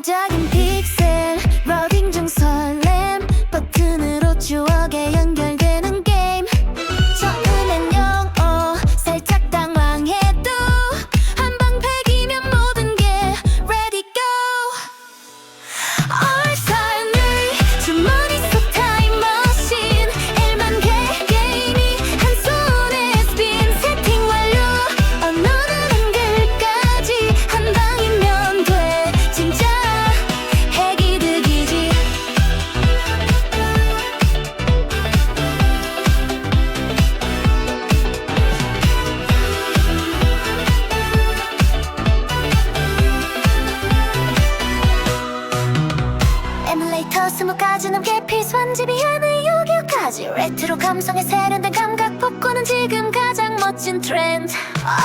I'm digging people. 에뮬레이터 스무 가지 넘게 필수한 집이 하나의 요기요까지 레트로 감성에 세련된 감각 뽑고는 지금 가장 멋진 트렌드 아,